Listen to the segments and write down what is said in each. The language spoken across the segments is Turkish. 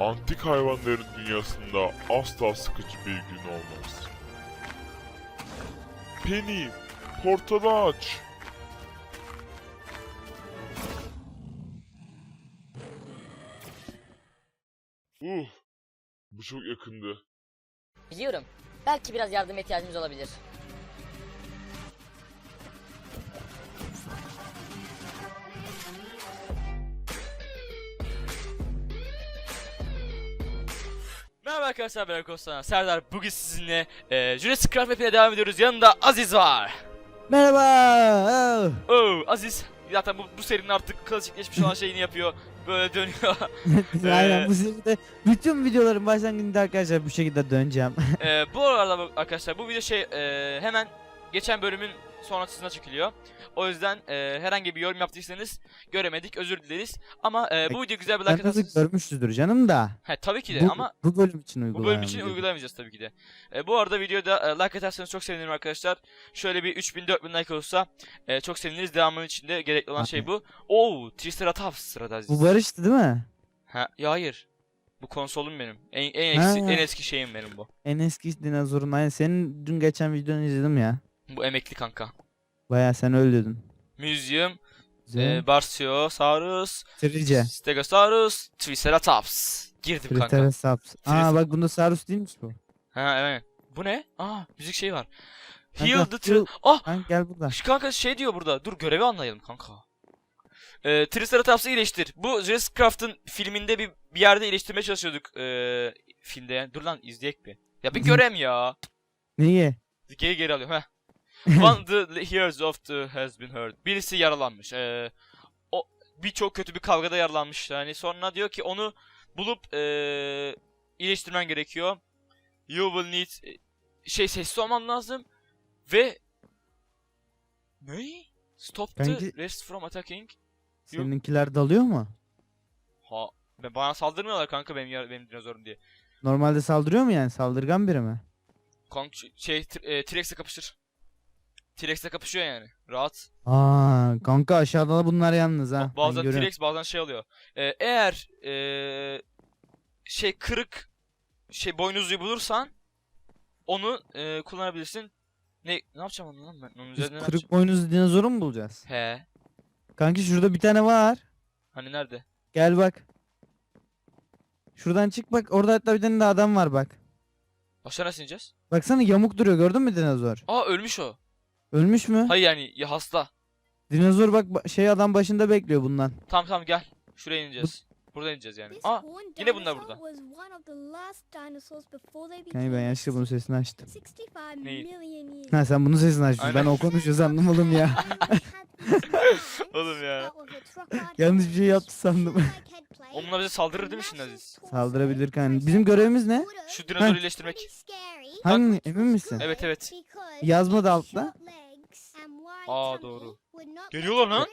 Antik hayvanların dünyasında asla sıkıcı bir gün olmaz. Penny, portalı aç. Uh, bu çok yakındı. Biliyorum. Belki biraz yardıma ihtiyacımız olabilir. Merhaba arkadaşlar ben Kostan Serdar bugün sizinle e, Jurassic Craft map'ine devam ediyoruz yanında Aziz var Merhaba. Oh. Aziz zaten bu, bu serinin artık klasikleşmiş olan şeyini yapıyor böyle dönüyor Aynen bu sefer bütün videoların başlangıcında arkadaşlar bu şekilde döneceğim. e, Bu arada arkadaşlar bu video şey e, hemen geçen bölümün sonrasında çekiliyor o yüzden e, herhangi bir yorum yaptıysanız göremedik özür dileriz ama e, bu video güzel bir like atarsanız görmüşsüzdür canım da. He tabii ki de Bu, ama bu bölüm için Bu uygulayan bölüm için video. uygulamayacağız tabii ki de. E, bu arada videoda e, like atarsanız çok sevinirim arkadaşlar. Şöyle bir 3000-4000 like olursa e, çok seviniriz. Devamının içinde gerekli olan şey bu. Oo, Triceratops sırada Aziz. Bu barıştı değil mi? Ha, ya hayır. Bu konsolum benim. En, en, eksi, en eski şeyim benim bu. En eski dinozorun aynı. Senin dün geçen videonu izledim ya. Bu emekli kanka. Baya sen öldürdün. Museum, e, Barsiosaurus, Trice. Stegosaurus, Triceratops. Girdim kanka. Triceratops. Aa bak bunda Saurus değilmiş bu. Ha evet. Bu ne? Aa müzik şey var. Heal the heal- Ah Kanka gel burada. Şu kanka şey diyor burada. Dur görevi anlayalım kanka. Ee, Triceratops'u iyileştir. Bu Jurassic Craft'ın filminde bir, bir yerde iyileştirmeye çalışıyorduk ee, filmde. yani. Dur lan izleyek bir. Ya bir görem ya. Niye? Geri geri alıyorum heh. One the ears of the has been hurt. Birisi yaralanmış. Ee, o birçok kötü bir kavgada yaralanmış. Yani sonra diyor ki onu bulup ee, iyileştirmen gerekiyor. You will need şey sessiz olman lazım ve ne? Stop the Kanki- rest from attacking. Seninkiler dalıyor mu? Ha ben bana saldırmıyorlar kanka benim benim dinozorum diye. Normalde saldırıyor mu yani? Saldırgan biri mi? Kanka şey e, T-Rex'le kapışır. T-Rex'le kapışıyor yani. Rahat. Aa kanka aşağıda bunlar yalnız ha. Ben Bazen görüyorum. T-Rex bazen şey oluyor. Ee, eğer ee, şey kırık şey boynuzluyu bulursan onu ee, kullanabilirsin. Ne ne yapacağım onu lan ben? Onun Biz kırık yapacağım? boynuzlu dinozoru mu bulacağız? He. Kanki şurada bir tane var. Hani nerede? Gel bak. Şuradan çık bak. Orada hatta bir tane de adam var bak. Aşağı nasıl ineceğiz? Baksana yamuk duruyor gördün mü dinozor? Aa ölmüş o. Ölmüş mü? Hayır yani ya hasta. Dinozor bak ba- şey adam başında bekliyor bundan. Tamam tamam gel. Şuraya ineceğiz. Buradan ineceğiz yani. Aa yine bunlar burada. Kanka ben yaşlı bunun sesini açtım. Neyi? Ha sen bunun sesini açtın. Ben o konuşuyor sandım oğlum ya. Oğlum ya. Yanlış bir şey yaptı sandım. Onlar bize saldırır değil mi şimdi Aziz? Saldırabilir kanka. Bizim görevimiz ne? Şu dinozoru iyileştirmek. Hangi emin misin? Evet evet. Yazma da altta. Aa, doğru. Geliyorlar lan.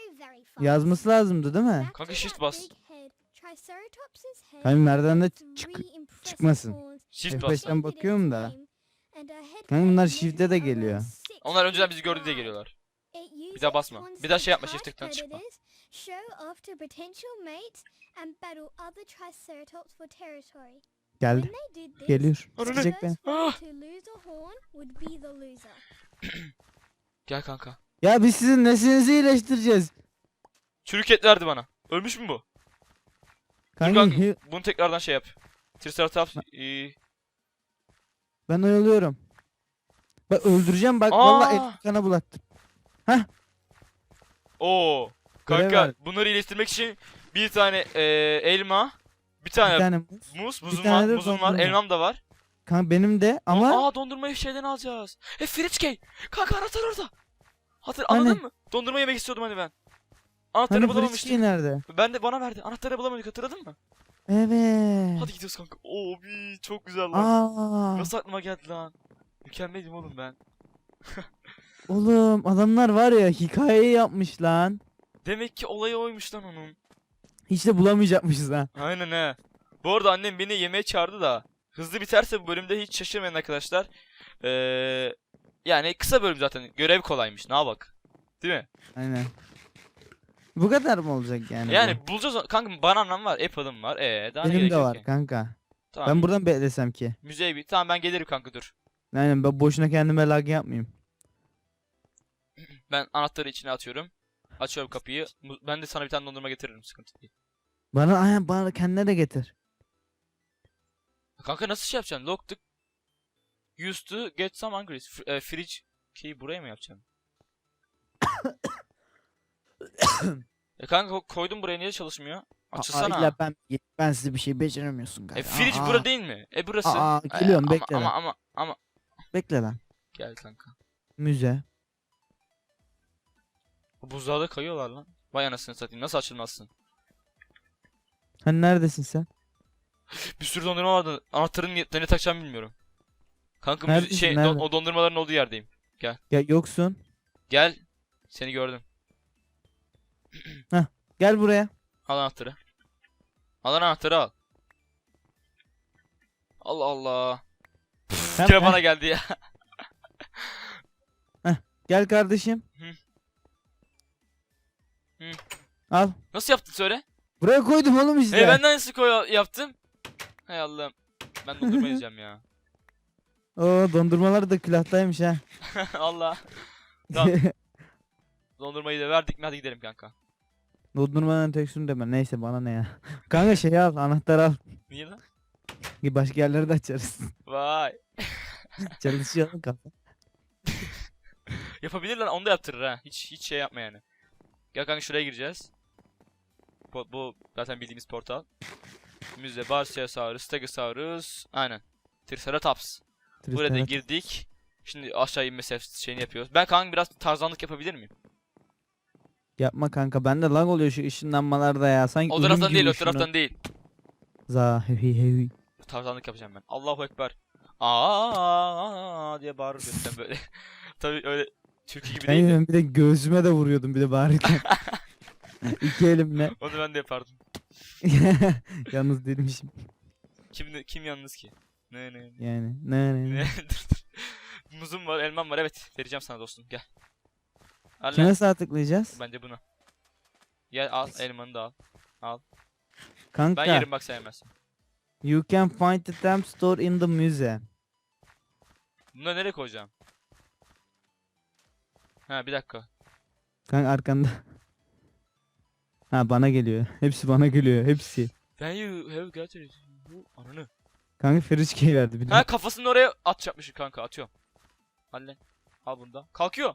Yazması lazımdı değil mi? Kanka shift bas. Kanka merdivende çık çıkmasın. Shift bas. F5'ten bakıyorum da. Kanka bunlar shift'e de geliyor. Onlar önceden bizi gördü diye geliyorlar. Bir daha basma. Bir daha şey yapma shift'ten çıkma. Geldi. Geliyor. Sıkacak beni. Ah! Gel kanka. Ya biz sizin nesinizi iyileştireceğiz? Çürük et verdi bana. Ölmüş mü bu? Dur Kanka kanka bunu tekrardan şey yap. Triceratops ee, ben oyalıyorum. Bak öldüreceğim bak Aa! vallahi el kana bulattım. Oo. Görev Kanka bunları iyileştirmek için bir tane ee, elma, bir Bir tane tane muz. muz, muzum tane var, de muzum var, dondurma. elmam da var. Kanka benim de ama Aa dondurmayı şeyden alacağız. E Fritzkey. Kanka anahtar orada. Hatır Hani? anladın mı? Dondurma yemek istiyordum hani ben. Anahtarı hani bulamamıştık. Nerede? Ben de bana verdi. Anahtarı bulamadık hatırladın mı? Evet. Hadi gidiyoruz kanka. Oo bir çok güzel lan. Aa, Nasıl aklıma geldi lan? Mükemmelim oğlum ben. oğlum adamlar var ya hikaye yapmış lan. Demek ki olayı oymuş lan onun. Hiç de bulamayacakmışız ha. Aynen he. Bu arada annem beni yemeğe çağırdı da. Hızlı biterse bu bölümde hiç şaşırmayın arkadaşlar. Ee, yani kısa bölüm zaten. Görev kolaymış. Ne bak. Değil mi? Aynen. Bu kadar mı olacak yani? Yani bulacağız. Kanka bananam var, apple'ım var. Ee daha benim de var ki? kanka. Tamam. Ben buradan beklesem ki. Müzeye bir. Tamam ben gelirim kanka dur. Aynen ben boşuna kendime lag yapmayayım. Ben anahtarı içine atıyorum. Açıyorum kapıyı. Ben de sana bir tane dondurma getiririm sıkıntı değil. Bana aynen bana kendine de getir. Kanka nasıl şey yapacaksın? Lock the used to get some hungry. F- e, fridge key'i buraya mı yapacaksın? e kanka ko- koydum buraya niye çalışmıyor? Açılsana. Aa, illa ben ben size bir şey beceremiyorsun e galiba. fridge Aa, bura değil mi? E burası. Aa, E, geliyorum, ama, bekle ama, lan. ama ama Bekle lan. gel kanka. Müze. Bu buzdağı da kayıyorlar lan. Vay anasını satayım nasıl açılmazsın? Hani neredesin sen? Bir sürü dondurma vardı. Anahtarın ne ne takacağımı bilmiyorum. Kanka Neredesin, şey don- nerede? o dondurmaların olduğu yerdeyim. Ya yoksun. Gel. Seni gördüm. Gel buraya. Al anahtarı. Al anahtarı al. Allah Allah. Hem- Yine bana geldi ya. Gel kardeşim. Hı. Hı. Al. Nasıl yaptın söyle? Buraya koydum oğlum işte. Hey ben de aynısını koy yaptım. Hay Allah'ım. Ben dondurma yiyeceğim ya. Oo dondurmalar da külahtaymış ha. Allah. Tamam. Dondurmayı da verdik mi hadi gidelim kanka. Dondurmanın tek şunu deme. Neyse bana ne ya. Kanka şey al anahtar al. Niye lan? Başka yerleri de açarız. Vay. Çalışıyor kafa. Yapabilir lan onu da yaptırır ha. Hiç hiç şey yapma yani. Gel kanka şuraya gireceğiz. Bu, bu zaten bildiğimiz portal. Müze, Barsiosaurus, Stegosaurus. Aynen. Triceratops. Buraya da girdik. Şimdi aşağı inme şeyini yapıyoruz. Ben kanka biraz tarzanlık yapabilir miyim? Yapma kanka bende lag oluyor şu ışınlanmalarda ya. Sanki O taraftan değil, o taraftan değil. Za hevi. Tarzanlık yapacağım ben. Allahu ekber. Aa diye bağırır götten böyle. Tabii öyle türkü gibi değil de. Ben bir de göğsüme de vuruyordum bir de bağırırken. İki elimle. Onu ben de yapardım. Yalnız değilmişim. Kim kim yalnız ki? Ne ne. Yani. Ne ne. Ne? ne. Dur, dur. Muzum var, elmam var. Evet, vereceğim sana dostum. Gel. Al lan. Kime sağ tıklayacağız? Bence buna. Gel al, elmanı da al. Kanka. Ben yerim bak sen yemezsin. You can find the temp store in the museum. Bunu nereye koyacağım? Ha bir dakika. Kanka arkanda. Ha bana geliyor. Hepsi bana geliyor. Hepsi. Then you have got it. Bu ananı. Kanka Feriçke'yi verdi bir de. Ha kafasını oraya atacakmış kanka atıyorum. Al lan. Al bunu da. Kalkıyor.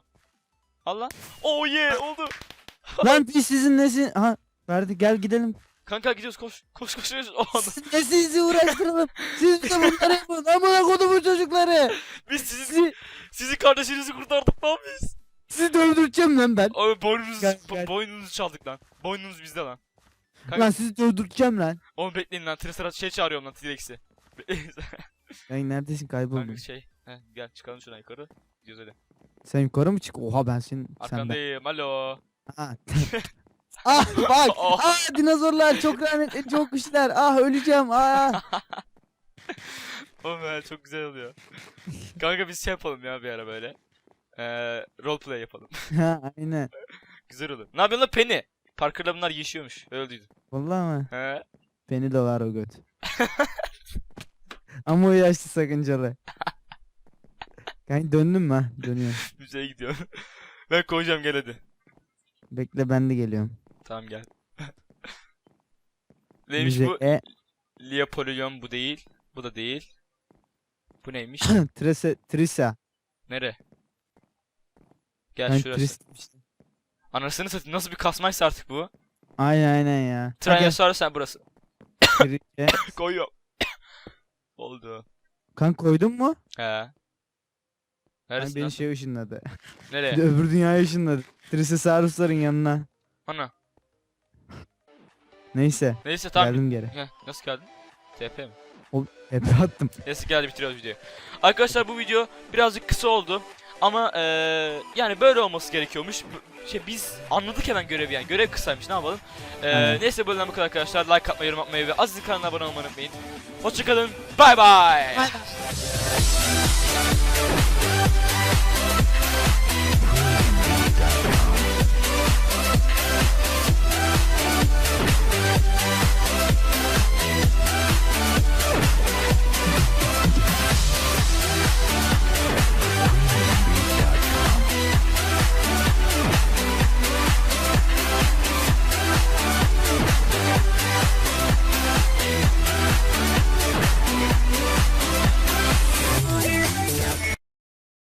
Al lan. Oh yeah oldu. Lan biz sizin nesin? Ha verdi gel gidelim. Kanka gidiyoruz koş. Koş koş koş. Oh, ananı. Siz ne sizi uğraştıralım. Siz de bunları yapın. Amına kodumun çocukları. Biz sizi, Sizi, sizi kardeşinizi kurtardık lan biz. sizi de öldüreceğim lan ben. Abi boynunuzu, Gel, bo- gel. boynunuzu çaldık lan. Boynunuz bizde lan. Kanka- Lan sizi de öldüreceğim lan. Oğlum bekleyin lan. Tricerat şey çağırıyorum lan T-Rex'i. Ay neredesin. Kanka şey. Heh, gel çıkalım şuradan yukarı. Gidiyoruz hadi. Sen yukarı mı çık? Oha ben senin senden. Arkandayım. Alo. Ha. ah bak. Oh. ah dinozorlar çok lanetli çok güçler. Ah öleceğim. Ah. Oğlum ya çok güzel oluyor. Kanka biz şey yapalım ya bir ara böyle. Ee, roleplay yapalım. ha aynen. güzel olur. Ne yapıyorsun lan Penny? Parker'la bunlar yaşıyormuş. Öyle duydum. Vallahi mı? He. Beni de var o göt. Ama o yaşlı sakıncalı. Kanka döndün mü ha? Dönüyorum. Müzeye gidiyorum. ben koyacağım gel hadi. Bekle ben de geliyorum. Tamam gel. Neymiş bu? Müze- Leopolyon bu değil. Bu da değil. Bu neymiş? Trisa, Trisa. Nere? Gel Yani şurası. Tris-. Anasını satayım nasıl bir kasmaysa artık bu. Aynen aynen ya. Gel, Tyrannosaurus sen burası. Tris'e. Koyuyorum. Oldu. Kan koydun mu? He. Neresi beni lan? şey ışınladı. Bir Nereye? öbür dünyaya ışınladı. Triceratops yanına. Ana. Neyse. Neyse tamam. Geldim geri. Heh, nasıl geldin? TP mi? Hep attım. Neyse geldi bitiriyoruz videoyu. Arkadaşlar bu video birazcık kısa oldu. Ama eee yani böyle olması gerekiyormuş. Şey biz anladık hemen görevi yani. Görev kısaymış ne yapalım. Eee Evet. neyse bölümden bu kadar arkadaşlar. Like atmayı, yorum atmayı ve Aziz'in kanalına abone olmayı unutmayın. Hoşçakalın. Bay bay. Bay